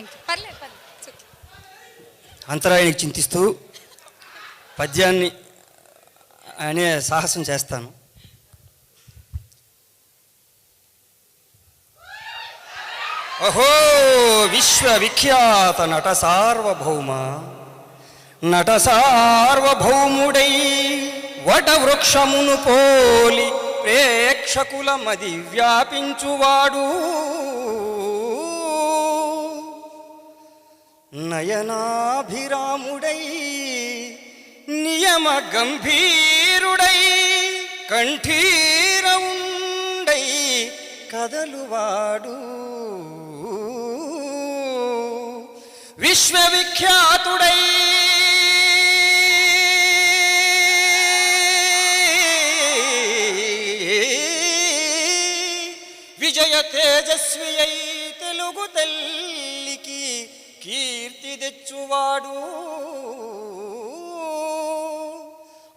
Thank you పర్లేదు పర్లేదు. అంతరాయానికి చింతిస్తూ పద్యాన్ని అనే సాహసం చేస్తాను. అహో విశ్వవిఖ్యాత నట సార్వభౌమ. నట సార్వభౌముడై వటవృక్షమును పోలి ప్రేక్షకుల మది వ్యాపించువాడు. నయనాభిరాముడై నియమ గంభీరుడై కంఠీరవుండై కదలువాడు. విశ్వవిఖ్యాతుడై విజయ తేజస్వి అయి తెలుగు తల్లికి కీ కీర్తి తెచ్చువాడు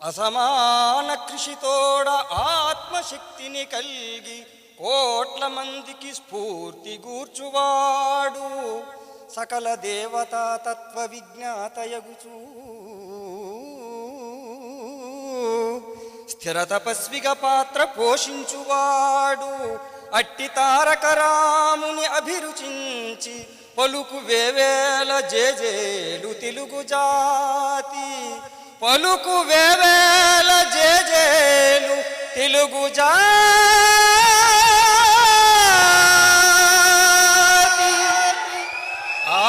అసమాన కృషితోడ ఆత్మశక్తిని కలిగి కోట్ల మందికి స్ఫూర్తి గూర్చువాడు. సకల దేవతా తత్వ విజ్ఞాతయగుచూ స్థిర తపస్విగా పాత్ర పోషించువాడు. అట్టి తారక రాముని అభిరుచించి పలుకు వేవేల జేజేలు తెలుగు జాతి. పలుకు వేవేల జేజేలు తెలుగు జాతి. ఆ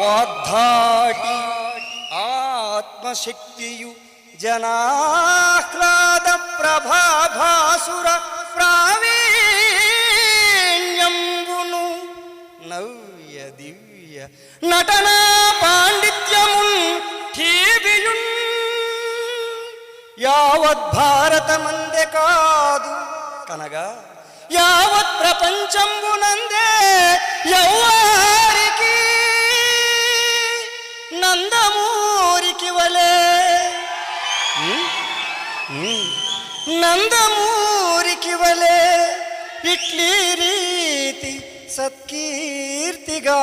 వాగ్ధాటి ఆత్మశక్తియు జనాహ్లాద ప్రభాభాసుర ప్రావి నటనా పాండిత్యమున్ ఠీవియున్. యావత్ భారతమందే కాదు కనగా యావత్ ప్రపంచంబునందే యౌవారికి నందమూరికి వలే. నందమూరికి వలే. ఇట్లీ రీతి సత్కీ కీర్తిగా